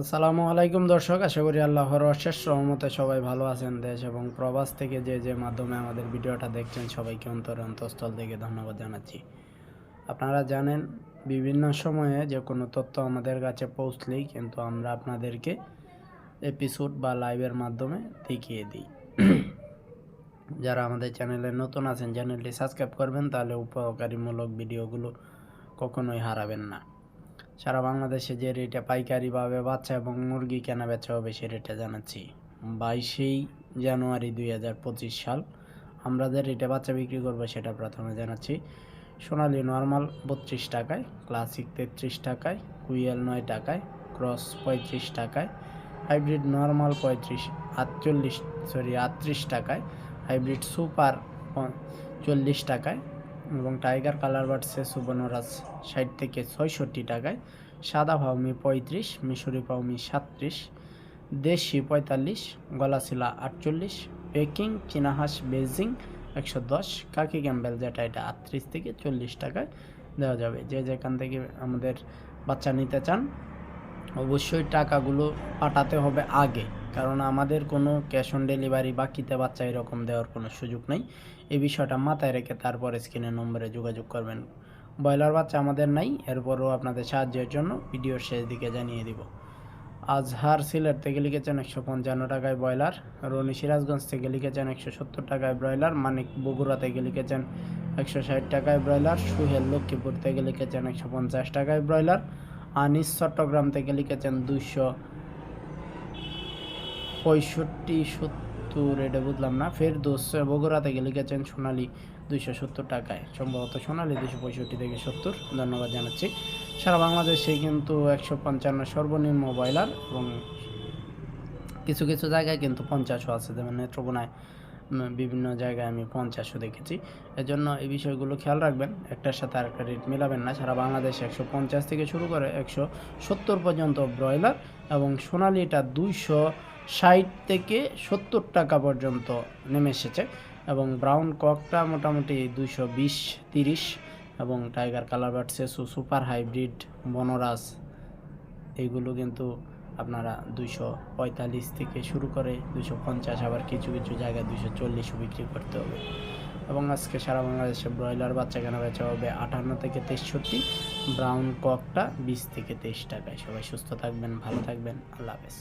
আসসালামু আলাইকুম দর্শক, আশা করি আল্লাহর অশেষ সহমতে সবাই ভালো আছেন দেশ এবং প্রবাস থেকে যে যে মাধ্যমে আমাদের ভিডিওটা দেখছেন সবাইকে অন্তর অন্তঃস্থল থেকে ধন্যবাদ জানাচ্ছি। আপনারা জানেন, বিভিন্ন সময়ে যে কোনো তথ্য আমাদের কাছে পৌঁছলেই কিন্তু আমরা আপনাদেরকে এপিসোড বা লাইভের মাধ্যমে দেখিয়ে দিই। যারা আমাদের চ্যানেলে নতুন আছেন, চ্যানেলটি সাবস্ক্রাইব করবেন, তাহলে উপকারীমূলক ভিডিওগুলো কখনোই হারাবেন না। সারা বাংলাদেশে যে রেটে পাইকারিভাবে বাচ্চা এবং মুরগি কেনা বেচা হবে সে রেটে জানাচ্ছি। বাইশেই জানুয়ারি দুই হাজার পঁচিশ সাল আমরা যে রেটে বাচ্চা বিক্রি করব সেটা প্রথমে জানাচ্ছি। সোনালি নর্মাল বত্রিশ টাকায়, ক্লাসিক তেত্রিশ টাকায়, কুইয়েল নয় টাকায়, ক্রস পঁয়ত্রিশ টাকায়, হাইব্রিড নর্মাল পঁয়ত্রিশ, আটচল্লিশ, সরি, আটত্রিশ টাকায়, হাইব্রিড সুপার চল্লিশ টাকায় এবং টাইগার কালার বাড়ছে সুবর্ণরাজ ষাট থেকে ছয়ষট্টি টাকায়। সাদা ফাউমি পঁয়ত্রিশ, মিশরি ফাউমি সাতত্রিশ, দেশি পঁয়তাল্লিশ, গলাশিলা আটচল্লিশ, পেকিং, চীনাহাঁস বেজিং একশো দশ, কাকি ক্যাম্বেল যেটা, এটা আটত্রিশ থেকে চল্লিশ টাকায় দেওয়া যাবে। যে যেখান থেকে আমাদের বাচ্চা নিতে চান অবশ্যই টাকাগুলো পাঠাতে হবে আগে। কারণ আমাদের কোনো ক্যাশ অন ডেলিভারি বাকিতে বাচ্চা এরকম দেওয়ার কোনো সুযোগ নেই। এই বিষয়টা মাথায় রেখে তারপর স্ক্রিনের নম্বরে যোগাযোগ করবেন। ব্রয়লার বাচ্চা আমাদের নাই, এরপরও আপনাদের সাহায্যের জন্য ভিডিওর শেষ দিকে জানিয়ে দিব। আজহার সিলেট থেকে লিখেছেন একশো পঞ্চান্ন টাকায় ব্রয়লার। রনি সিরাজগঞ্জ থেকে লিখেছেন একশো সত্তর টাকায় ব্রয়লার। মানিক বগুড়া থেকে লিখেছেন একশো ষাট টাকায় ব্রয়লার। সুহেল লক্ষ্মীপুর থেকে লিখেছেন একশো পঞ্চাশ টাকায় ব্রয়লার। আনিস চট্টগ্রাম থেকে লিখেছেন দুইশো পঁয়ষট্টি সত্তর, এটা বুঝলাম না। ফের দোষ বগুড়া থেকে লিখেছেন সোনালি, দুইশো সত্তর টাকায়। সম্ভবত সোনালি দুশো পঁয়ষট্টি থেকে সত্তর। ধন্যবাদ জানাচ্ছি। সারা বাংলাদেশে কিন্তু একশো পঞ্চান্ন সর্বনিম্ন ব্রয়লার এবং কিছু কিছু জায়গায় কিন্তু পঞ্চাশও আছে, যেমন নেত্রকোনায়। বিভিন্ন জায়গায় আমি পঞ্চাশও দেখেছি। এজন্য এই বিষয়গুলো খেয়াল রাখবেন। একটার সাথে আরেকটা রেট মেলাবেন না। সারা বাংলাদেশে একশো পঞ্চাশ থেকে শুরু করে একশো সত্তর পর্যন্ত ব্রয়লার এবং সোনালিটা দুইশো ষাট থেকে সত্তর টাকা পর্যন্ত নেমে এসেছে এবং ব্রাউন ককটা মোটামুটি দুইশো বিশ, তিরিশ এবং টাইগার কালার বার্ডসে সুপার হাইব্রিড বনরাজ এইগুলো কিন্তু আপনারা দুশো পঁয়তাল্লিশ থেকে শুরু করে দুশো পঞ্চাশ, আবার কিছু কিছু জায়গায় দুশো চল্লিশও বিক্রি করতে হবে। এবং আজকে সারা বাংলাদেশে ব্রয়লার বাচ্চা কেনা বেচা হবে আটান্ন থেকে তেষট্টি, ব্রাউন ককটা বিশ থেকে তেইশ টাকায়। সবাই সুস্থ থাকবেন, ভালো থাকবেন। আল্লাহ হাফেজ।